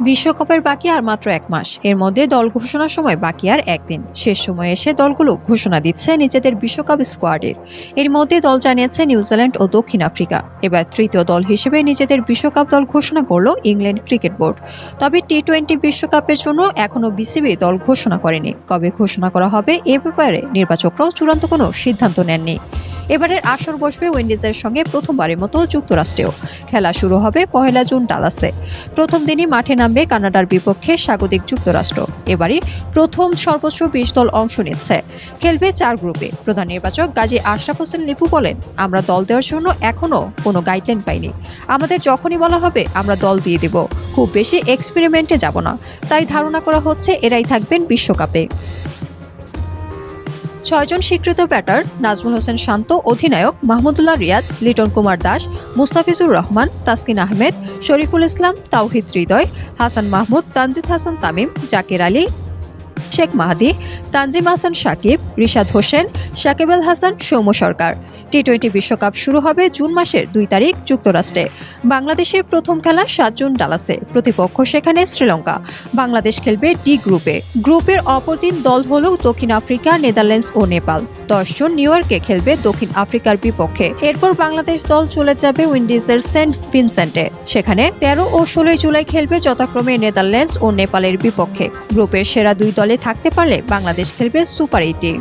বিশ্বকাপের বাকি আর মাত্র এক মাস। এর মধ্যে দল ঘোষণার সময় বাকি আর একদিন। শেষ সময় এসে দলগুলো ঘোষণা দিচ্ছে নিজেদের বিশ্বকাপ স্কোয়াডের। এর মধ্যে দল জানিয়েছে নিউজিল্যান্ড ও দক্ষিণ আফ্রিকা। এবার তৃতীয় দল হিসেবে নিজেদের বিশ্বকাপ দল ঘোষণা করল ইংল্যান্ড ক্রিকেট বোর্ড। তবে টি টোয়েন্টি বিশ্বকাপের জন্য এখনও বিসিবি দল ঘোষণা করেনি। কবে ঘোষণা করা হবে এ ব্যাপারে নির্বাচকরাও চূড়ান্ত কোনো সিদ্ধান্ত নেননি। এবারের আসর বসবে উইন্ডিজের সঙ্গে প্রথমবারের মতো যুক্তরাষ্ট্রেও। খেলা শুরু হবে পহেলা জুন ডালাসে। প্রথম দিনই মাঠে নামবে কানাডার বিপক্ষে স্বাগতিক যুক্তরাষ্ট্র। এবারই প্রথম সর্বোচ্চ বিশ দল অংশ নিচ্ছে। খেলবে চার গ্রুপে। প্রধান নির্বাচক গাজী আশরাফ হোসেন লিপু বলেন, আমরা দল দেওয়ার জন্য এখনও কোনো গাইডলাইন পাইনি। আমাদের যখনই বলা হবে, আমরা দল দিয়ে দেব। খুব বেশি এক্সপেরিমেন্টে যাব না। তাই ধারণা করা হচ্ছে, এরাই থাকবেন বিশ্বকাপে। ছয়জন স্বীকৃত ব্যাটার, নাজমুল হোসেন শান্ত, অধিনায়ক মাহমুদুল্লাহ রিয়াদ, লিটন কুমার দাস, মুস্তাফিজুর রহমান, তাসকিন আহমেদ, শরীফুল ইসলাম, তাওহিদ হৃদয়, হাসান মাহমুদ, তানজিদ হাসান তামিম, জাকির আলী শেখ মাহাদি, তানজিম হাসান সাকিব, রিশাদ হোসেন, সাকিব আল হাসান, সৌম্য সরকার। টি টোয়েন্টি বিশ্বকাপ শুরু হবে জুন মাসের দুই তারিখ যুক্তরাষ্ট্রে। বাংলাদেশের প্রথম খেলা সাত জুন ডালাসে। প্রতিপক্ষ সেখানে শ্রীলঙ্কা। বাংলাদেশ খেলবে ডি গ্রুপে। গ্রুপের অপর তিন দল হল দক্ষিণ আফ্রিকা, নেদারল্যান্ডস ও নেপাল। দশ জন নিউ ইয়র্কে খেলবে দক্ষিণ আফ্রিকার বিপক্ষে। এরপর বাংলাদেশ দল চলে যাবে উইন্ডিজের সেন্ট ভিনসেন্টে। সেখানে তেরো ও ষোলোই জুলাই খেলবে যথাক্রমে নেদারল্যান্ডস ও নেপালের বিপক্ষে। গ্রুপের সেরা দুই দলে থাকতে পারলে বাংলাদেশ খেলবে সুপার এইটে।